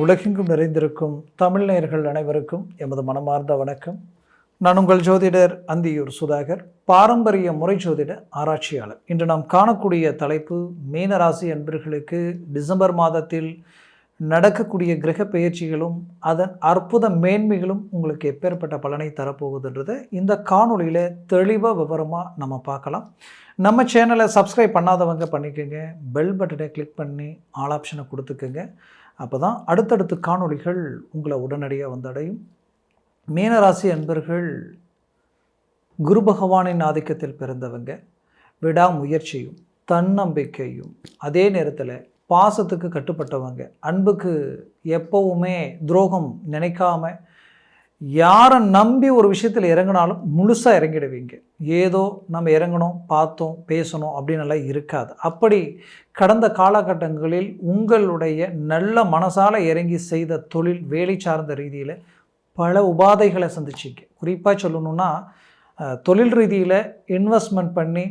உலகெங்கும் நிறைந்திருக்கும் தமிழ் நேயர்கள் அனைவருக்கும் எமது மனமார்ந்த வணக்கம். நான் உங்கள் ஜோதிடர் அந்தியூர் சுதாகர் பாரம்பரிய முறை ஜோதிட ஆராய்ச்சியாளர். இன்று நாம் காணக்கூடிய தலைப்பு மீனராசி அன்பர்களுக்கு டிசம்பர் மாதத்தில் நடக்கக்கூடிய கிரக பெயர்ச்சிகளும் அதன் அற்புத மேன்மைகளும் உங்களுக்கு எப்பேற்பட்ட பலனை தரப்போகுதுன்றதை இந்த காணொலியில் தெளிவாக விவரமாக நம்ம பார்க்கலாம். நம்ம சேனலை சப்ஸ்கிரைப் பண்ணாதவங்க பண்ணிக்கோங்க. பெல் பட்டனை கிளிக் பண்ணி ஆல் ஆப்ஷனை கொடுத்துக்கோங்க. அப்போ தான் அடுத்தடுத்து காணொளிகள் உங்களை உடனடியாக வந்தடையும். மீனராசி அன்பர்கள் குரு பகவானின் ஆதிக்கத்தில் பிறந்தவங்க விடாமுயற்சியும் தன்னம்பிக்கையும் அதே நேரத்தில் பாசத்துக்கு கட்டுப்பட்டவங்க அன்புக்கு எப்போவுமே துரோகம் நினைக்காம யாரை நம்பி ஒரு விஷயத்தில் இறங்கினாலும் முழுசாக இறங்கிடுவீங்க. ஏதோ நம்ம இறங்கணும் பார்த்தோம் பேசணும் அப்படின்னெல்லாம் இருக்காது. அப்படி கடந்த காலகட்டங்களில் உங்களுடைய நல்ல மனசால் இறங்கி செய்த தொழில் வேலை சார்ந்த ரீதியில் பல உபாதைகளை சந்திச்சிங்க. குறிப்பாக சொல்லணுன்னா தொழில் ரீதியில் இன்வெஸ்ட்மெண்ட் பண்ணி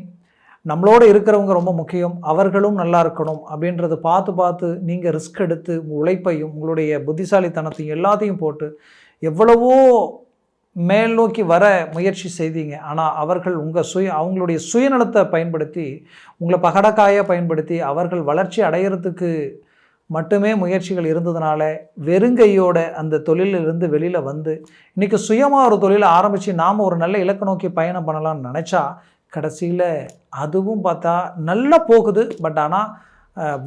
நம்மளோட இருக்கிறவங்க ரொம்ப முக்கியம் அவர்களும் நல்லா இருக்கணும் அப்படின்றத பார்த்து பார்த்து நீங்கள் ரிஸ்க் எடுத்து உழைப்பையும் உங்களுடைய புத்திசாலித்தனத்தையும் எல்லாத்தையும் போட்டு எவ்வளவோ மேல் நோக்கி வர முயற்சி செய்தீங்க. ஆனால் அவர்கள் உங்கள் சுய அவங்களுடைய சுயநலத்தை பயன்படுத்தி உங்களை பகடக்காயை பயன்படுத்தி அவர்கள் வளர்ச்சி அடையிறதுக்கு மட்டுமே முயற்சிகள் இருந்ததுனால வெறுங்கையோட அந்த தொழிலிருந்து வெளியில் வந்து இன்றைக்கி சுயமாக ஒரு தொழிலை ஆரம்பித்து நாம் ஒரு நல்ல இலக்கு நோக்கி பயணம் பண்ணலாம்னு நினச்சா கடைசியில் அதுவும் பார்த்தா நல்லா போகுது. பட் ஆனால்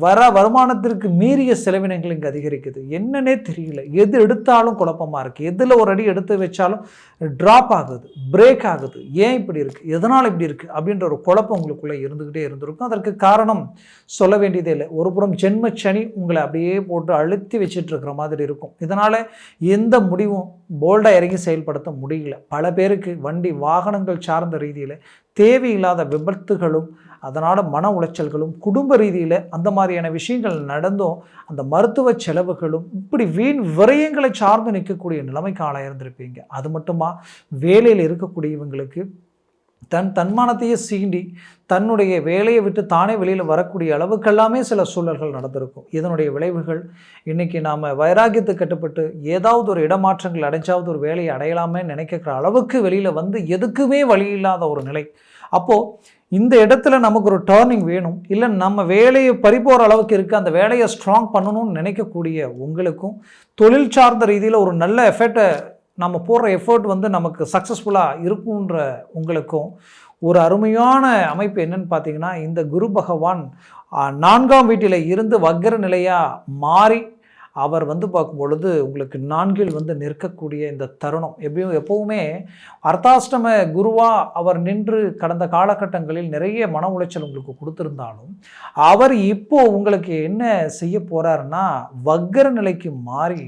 வர வருமானத்திற்கு மீறிய செலவினங்கள் இங்கே அதிகரிக்குது. என்னன்னே தெரியல. எது எடுத்தாலும் குழப்பமாக இருக்குது எதில் ஒரு அடி எடுத்து வச்சாலும் ட்ராப் ஆகுது பிரேக் ஆகுது. ஏன் இப்படி இருக்குது எதனால் இப்படி இருக்குது அப்படின்ற ஒரு குழப்பம் உங்களுக்குள்ளே இருந்துக்கிட்டே இருந்திருக்கும். அதற்கு காரணம் சொல்ல வேண்டியதே இல்லை. ஒரு புறம் ஜென்ம சனி உங்களை அப்படியே போட்டு அழுத்தி வச்சிட்டு இருக்கிற மாதிரி இருக்கும். இதனால் எந்த முடிவும் போல்டாக இறங்கி செயல்படுத்த முடியல. பல பேருக்கு வண்டி வாகனங்கள் சார்ந்த ரீதியில் தேவையில்லாத விபத்துகளும் அதனால் மன உளைச்சல்களும் குடும்ப ரீதியில் அந்த மாதிரியான விஷயங்கள் நடந்தும் அந்த மருத்துவ செலவுகளும் இப்படி வீண் விரயங்களை சார்ந்து நிற்கக்கூடிய நிலைமைக்கு ஆளாக இருந்திருப்பீங்க அது மட்டுமா? வேலையில் இருக்கக்கூடியவங்களுக்கு தன் தன்மானத்தையே சீண்டி தன்னுடைய வேலையை விட்டு தானே வெளியில் வரக்கூடிய அளவுக்கெல்லாமே சில சூழல்கள் நடந்திருக்கும். இதனுடைய விளைவுகள் இன்றைக்கி நாம் வைராக்கியத்துக்கு கட்டுப்பட்டு ஏதாவது ஒரு இடமாற்றங்கள் அடைஞ்சாவது ஒரு வேலையை அடையலாமே நினைக்கிற அளவுக்கு வெளியில் வந்து எதுக்குமே வழி இல்லாத ஒரு நிலை. அப்போது இந்த இடத்துல நமக்கு ஒரு டேர்னிங் வேணும். இல்லை நம்ம வேலையை பறிப்போகிற அளவுக்கு இருக்குது அந்த வேலையை ஸ்ட்ராங் பண்ணணும்னு நினைக்கக்கூடிய உங்களுக்கும் தொழில் சார்ந்த ரீதியில் ஒரு நல்ல எஃபெக்டை நம்ம போடுற எஃபர்ட் வந்து நமக்கு சக்ஸஸ்ஃபுல்லாக இருக்குன்ற உங்களுக்கும் ஒரு அருமையான அமைப்பு என்னன்னு பார்த்தீங்கன்னா இந்த குரு பகவான் நான்காம் வீட்டில் இருந்து வக்கர நிலையாக மாறி அவர் வந்து பார்க்கும் பொழுது உங்களுக்கு நான்கில் வந்து நிற்கக்கூடிய இந்த தருணம். எப்பயும் எப்போவுமே அர்த்தாஷ்டம குருவாக அவர் நின்று கடந்த காலகட்டங்களில் நிறைய மன உளைச்சல் உங்களுக்கு கொடுத்துருந்தாலும் அவர் இப்போ உங்களுக்கு என்ன செய்ய போகிறாருன்னா வக்கர நிலைக்கு மாறி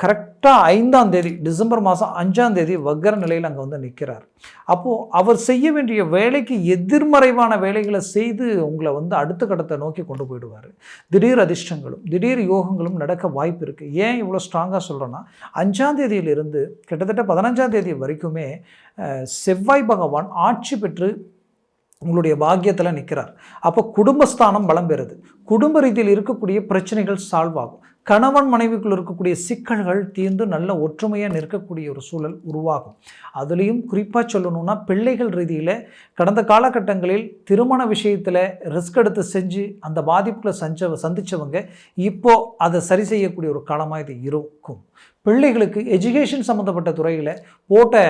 கரெக்டாக ஐந்தாம் தேதி டிசம்பர் மாதம் அஞ்சாம் தேதி வக்கர நிலையில் அங்கே வந்து நிற்கிறார் அப்போது அவர் செய்ய வேண்டிய வேலைக்கு எதிர்மறைவான வேலைகளை செய்து உங்களை வந்து அடுத்த கட்டத்தை நோக்கி கொண்டு போயிடுவார். திடீர் அதிர்ஷ்டங்களும் திடீர் யோகங்களும் நடக்க வாய்ப்பு இருக்குது ஏன் இவ்வளோ ஸ்ட்ராங்காக சொல்கிறேன்னா அஞ்சாம் தேதியிலிருந்து கிட்டத்தட்ட பதினஞ்சாம் தேதி வரைக்குமே செவ்வாய் பகவான் ஆட்சி பெற்று உங்களுடைய பாக்கியத்தில் நிற்கிறார் அப்போ குடும்பஸ்தானம் பலம் பெறுது. குடும்ப ரீதியில் இருக்கக்கூடிய பிரச்சனைகள் சால்வ் ஆகும். கணவன் மனைவிக்குள் இருக்கக்கூடிய சிக்கல்கள் தீர்ந்து நல்ல ஒற்றுமையாக நிற்கக்கூடிய ஒரு சூழல் உருவாகும். அதுலேயும் குறிப்பாக சொல்லணும்னா பிள்ளைகள் ரீதியில் கடந்த காலகட்டங்களில் திருமண விஷயத்தில் ரிஸ்க் எடுத்து செஞ்சு அந்த பாதிப்புகளை சஞ்ச சந்தித்தவங்க இப்போது அதை சரி செய்யக்கூடிய ஒரு காலமாக இது இருக்கும். பிள்ளைகளுக்கு எஜுகேஷன் சம்மந்தப்பட்ட துறையில் போட்ட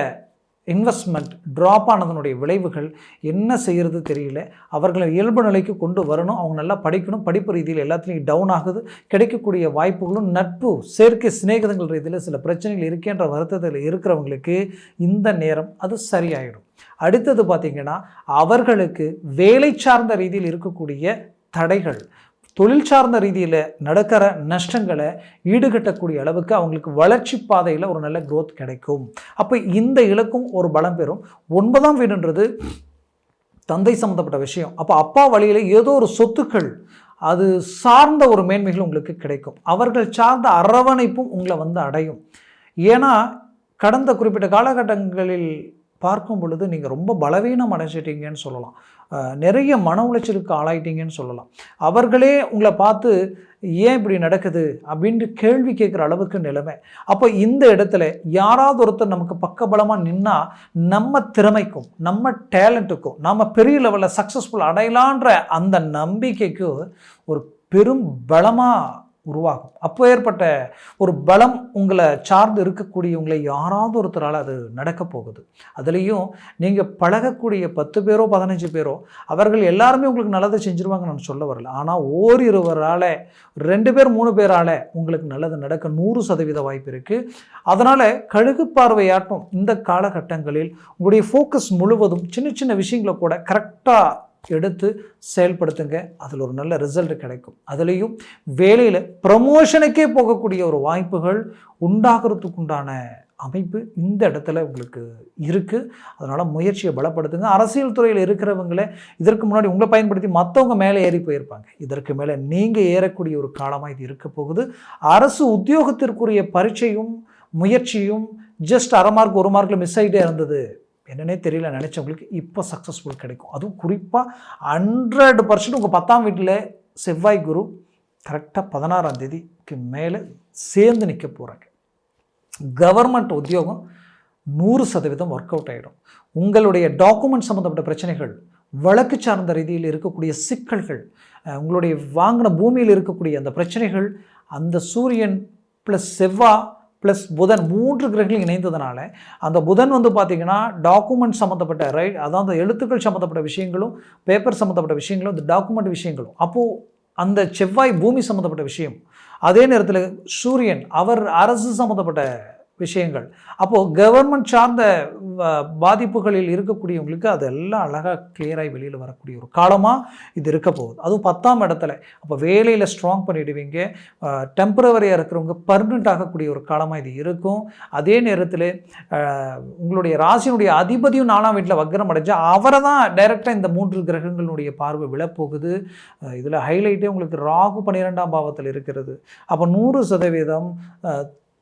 இன்வெஸ்ட்மெண்ட் ட்ராப் ஆனதனுடைய விளைவுகள் என்ன செய்கிறது தெரியல. அவர்களை இயல்பு நிலைக்கு கொண்டு வரணும். அவங்க நல்லா படிக்கணும். படிப்பு ரீதியில் எல்லாத்துலேயும் டவுன் ஆகுது. கிடைக்கக்கூடிய வாய்ப்புகளும் நட்பு செயற்கை சிநேகிதங்கள் ரீதியில் சில பிரச்சனைகள் இருக்கின்ற வருத்தத்தில் இருக்கிறவங்களுக்கு இந்த நேரம் அது சரியாயிடும். அடுத்தது பார்த்திங்கன்னா அவர்களுக்கு வேலை சார்ந்த ரீதியில் இருக்கக்கூடிய தடைகள். தொழில் சார்ந்த ரீதியில் நடக்கிற நஷ்டங்களை ஈடுகட்டக்கூடிய அளவுக்கு அவங்களுக்கு வளர்ச்சி பாதையில் ஒரு நல்ல க்ரோத் கிடைக்கும். அப்போ இந்த இலக்கும் ஒரு பலம் பெறும். ஒன்பதாம் வீடுன்றது தந்தை சம்மந்தப்பட்ட விஷயம். அப்போ அப்பா வழியில் ஏதோ ஒரு சொத்துக்கள் அது சார்ந்த ஒரு மேன்மைகள் உங்களுக்கு கிடைக்கும். அவர்கள் சார்ந்த அரவணைப்பும் உங்களை வந்து அடையும். ஏன்னா கடந்த குறிப்பிட்ட காலகட்டங்களில் பார்க்கும் பொழுது நீங்கள் ரொம்ப பலவீனம் அடைஞ்சிட்டீங்கன்னு சொல்லலாம். நிறைய மன உளைச்சலுக்கு ஆளாயிட்டீங்கன்னு சொல்லலாம். அவர்களே உங்களை பார்த்து ஏன் இப்படி நடக்குது? அப்படின்ட்டு கேள்வி கேட்குற அளவுக்கு நிலைமை. அப்போ இந்த இடத்துல யாராவது ஒருத்தர் நமக்கு பக்கபலமாக நின்னா நம்ம திறமைக்கும் நம்ம டேலண்ட்டுக்கும் நம்ம பெரிய லெவலில் சக்ஸஸ்ஃபுல் அடையலான்ற அந்த நம்பிக்கைக்கு ஒரு பெரும் பலமாக உருவாகும். அப்போ ஏற்பட்ட ஒரு பலம் உங்களை சார்ந்து இருக்கக்கூடியவங்களை யாராவது ஒருத்தரால் அது நடக்க போகுது. அதுலேயும் நீங்கள் பழகக்கூடிய பத்து பேரோ பதினஞ்சு பேரோ அவர்கள் எல்லாருமே உங்களுக்கு நல்லதை செஞ்சுருவாங்க நான் சொல்ல வரல. ஆனால் ஓரிருவரால் ரெண்டு பேர் மூணு பேரால் உங்களுக்கு நல்லது நடக்க நூறு சதவீத வாய்ப்பு இருக்குது அதனால் கழுகு பார்வையாட்டும் இந்த காலகட்டங்களில் உங்களுடைய ஃபோக்கஸ் முழுவதும் சின்ன சின்ன விஷயங்களை கூட கரெக்டாக எடுத்து செயல்படுத்துங்க. அதில் ஒரு நல்ல ரிசல்ட் கிடைக்கும். அதுலேயும் வேலையில் ப்ரமோஷனுக்கே போகக்கூடிய ஒரு வாய்ப்புகள் உண்டாகிறதுக்குண்டான அமைப்பு இந்த இடத்துல உங்களுக்கு இருக்குது அதனால் முயற்சியை பலப்படுத்துங்க. அரசியல் துறையில் இருக்கிறவங்களே இதற்கு முன்னாடி உங்களை பயன்படுத்தி மற்றவங்க மேலே ஏறி போயிருப்பாங்க. இதற்கு மேலே நீங்கள் ஏறக்கூடிய ஒரு காலமாக இது இருக்க போகுது. அரசு உத்தியோகத்திற்குரிய பரீட்சையும் முயற்சியும் ஜஸ்ட் அரை மார்க் ஒரு மார்க்கில் மிஸ் ஆகிட்டே இருந்தது. என்னன்னே தெரியல நினச்சவங்களுக்கு இப்போ சக்ஸஸ்ஃபுல் கிடைக்கும். அதுவும் குறிப்பாக ஹண்ட்ரட் பர்சன்ட் உங்கள் பத்தாம் வீட்டில் செவ்வாய் குரு கரெக்டாக பதினாறாம் தேதிக்கு மேலே சேர்ந்து நிற்க போகிறாங்க கவர்மெண்ட் உத்தியோகம் நூறு சதவீதம் ஒர்க் அவுட் ஆகிடும் உங்களுடைய டாக்குமெண்ட் சம்மந்தப்பட்ட பிரச்சனைகள் வழக்கு சார்ந்த ரீதியில் இருக்கக்கூடிய சிக்கல்கள் உங்களுடைய வாங்கின பூமியில் இருக்கக்கூடிய அந்த பிரச்சனைகள் அந்த சூரியன் ப்ளஸ் செவ்வா ப்ளஸ் புதன் மூன்று கிரகங்கள் இணைந்ததுனால அந்த புதன் வந்து பார்த்திங்கன்னா டாக்குமெண்ட் சம்மந்தப்பட்ட ரைட் அதாவது எழுத்துக்கள் சம்மந்தப்பட்ட விஷயங்களும் பேப்பர் சம்மந்தப்பட்ட விஷயங்களும் இந்த டாக்குமெண்ட் விஷயங்களும். அப்போது அந்த செவ்வாய் பூமி சம்மந்தப்பட்ட விஷயம். அதே நேரத்தில் சூரியன் அவர் அரசு சம்மந்தப்பட்ட விஷயங்கள். அப்போது கவர்மெண்ட் சார்ந்த பாதிப்புகளில் இருக்கக்கூடியவங்களுக்கு அதெல்லாம் அழகாக கிளியராகி வெளியில் வரக்கூடிய ஒரு காலமாக இது இருக்க போகுது. அதுவும் பத்தாம் இடத்துல. அப்போ வேலையில் ஸ்ட்ராங் பண்ணிடுவீங்க. டெம்பரவரியாக இருக்கிறவங்க பர்மனெண்ட் ஆகக்கூடிய ஒரு காலமாக இது இருக்கும். அதே நேரத்தில் உங்களுடைய ராசியினுடைய அதிபதியும் நாலாம் வீட்டில் வக்ரம் அடைஞ்சா அவரை தான் டைரெக்டாக இந்த மூன்று கிரகங்களுடைய பார்வை விழப்போகுது. இதில் ஹைலைட்டே உங்களுக்கு ராகு பன்னிரெண்டாம் பாவத்தில் இருக்கிறது. அப்போ நூறு சதவீதம்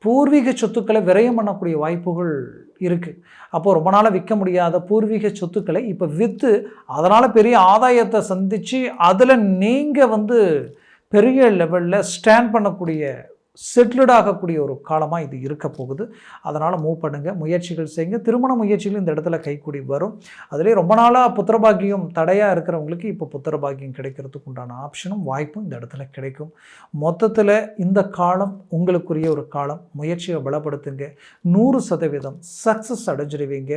பூர்வீக சொத்துக்களை விரயம் பண்ணக்கூடிய வாய்ப்புகள் இருக்குது அப்போது ரொம்ப நாளாக விற்க முடியாத பூர்வீக சொத்துக்களை இப்போ விற்று அதனால் பெரிய ஆதாயத்தை சந்தித்து அதில் நீங்கள் வந்து பெரிய லெவலில் ஸ்டாண்ட் பண்ணக்கூடிய செட்டில்ட் ஆகக்கூடிய ஒரு காலமாக இது இருக்க போகுது. அதனால் மூவ் பண்ணுங்கள் முயற்சிகள் செய்யுங்க. திருமண முயற்சிகள் இந்த இடத்துல கைக்கூடி வரும். அதிலே ரொம்ப நாளாக புத்திரபாக்கியம் தடையாக இருக்கிறவங்களுக்கு இப்போ புத்திரபாக்கியம் கிடைக்கிறதுக்கு உண்டான ஆப்ஷனும் வாய்ப்பும் இந்த இடத்துல கிடைக்கும். மொத்தத்தில் இந்த காலம் உங்களுக்குரிய ஒரு காலம். முயற்சியை பலப்படுத்துங்க. நூறு சதவீதம் சக்ஸஸ் அடைஞ்சிருவீங்க.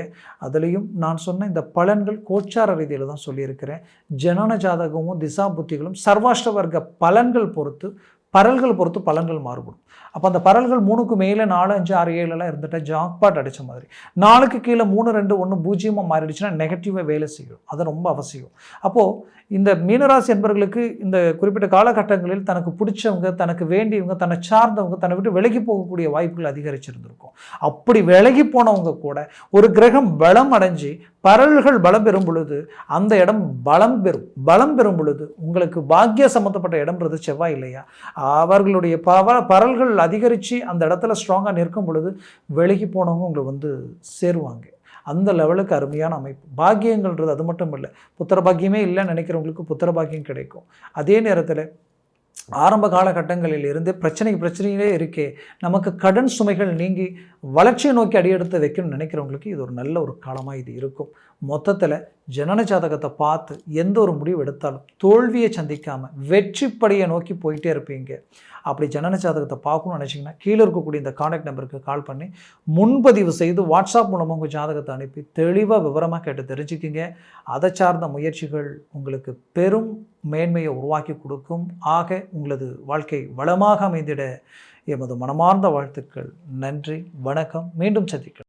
அதுலேயும் நான் சொன்ன இந்த பலன்கள் கோச்சார ரீதியில் தான் சொல்லியிருக்கிறேன். ஜனன ஜாதகமும் திசா புத்திகளும் சர்வாஷ்ட வர்க்க பலன்கள் பொறுத்து பரல்கள் பொறுத்து பலன்கள் மாறுபடும். அப்போ அந்த பரல்கள் மூணுக்கு மேலே நாலு அஞ்சு ஆறு ஏழுலாம் இருந்துட்டா ஜாக்பாட் அடித்த மாதிரி. நாலுக்கு கீழே மூணு ரெண்டு ஒன்று பூஜ்ஜியமாக மாறிடுச்சுன்னா நெகட்டிவாக வேலை செய்யும். அது ரொம்ப அவசியம். அப்போது இந்த மீனராசி என்பவர்களுக்கு இந்த குறிப்பிட்ட காலகட்டங்களில் தனக்கு பிடிச்சவங்க தனக்கு வேண்டியவங்க தன்னை சார்ந்தவங்க தன்னை விட்டு விலகி போகக்கூடிய வாய்ப்புகள் அதிகரிச்சிருந்திருக்கும். அப்படி விலகி போனவங்க கூட ஒரு கிரகம் பலம் அடைஞ்சு பரல்கள் பலம் பெறும் பொழுது அந்த இடம் பலம் பெறும் பலம் பெறும் பொழுது உங்களுக்கு பாக்கிய சம்மந்தப்பட்ட இடம்ன்றது செவ்வாய் இல்லையா? அவர்களுடைய பவ பரல்கள் அதிகரித்து அந்த இடத்துல ஸ்ட்ராங்காக நிற்கும் பொழுது விலகி போனவங்க உங்களை வந்து சேருவாங்க. அந்த லெவலுக்கு அருமையான அமைப்பு. பாக்கியங்கள்ன்றது அது மட்டும் இல்லை. புத்திர பாக்கியமே இல்லைன்னு நினைக்கிறவங்களுக்கு புத்திர பாக்கியம் கிடைக்கும். அதே நேரத்தில் ஆரம்ப காலகட்டங்களில் இருந்து பிரச்சனை பிரச்சனையிலே இருக்கே நமக்கு கடன் சுமைகள் நீங்கி வளர்ச்சியை நோக்கி அடியெடுத்து வைக்கணும்னு நினைக்கிறவங்களுக்கு இது ஒரு நல்ல ஒரு காலமாக இது இருக்கும். மொத்தத்தில் ஜனன ஜாதகத்தை பார்த்து எந்த ஒரு முடிவு எடுத்தாலும் தோல்வியை சந்திக்காமல் வெற்றிப்படையை நோக்கி போயிட்டே இருப்பீங்க. அப்படி ஜனன ஜாதகத்தை பார்க்கணும்னு நினச்சிங்கன்னா கீழே இருக்கக்கூடிய இந்த காண்டாக்ட் நம்பருக்கு கால் பண்ணி முன்பதிவு செய்து வாட்ஸ்அப் மூலமாக உங்கள் ஜாதகத்தை அனுப்பி தெளிவாக விவரமாக கேட்டு தெரிஞ்சுக்கிங்க. அதை சார்ந்த முயற்சிகள் உங்களுக்கு பெரும் மேன்மையை உருவாக்கி கொடுக்கும். ஆக உங்களது வாழ்க்கை வளமாக அமைந்திட எமது மனமார்ந்த வாழ்த்துக்கள். நன்றி வணக்கம். மீண்டும் சந்திக்கலாம்.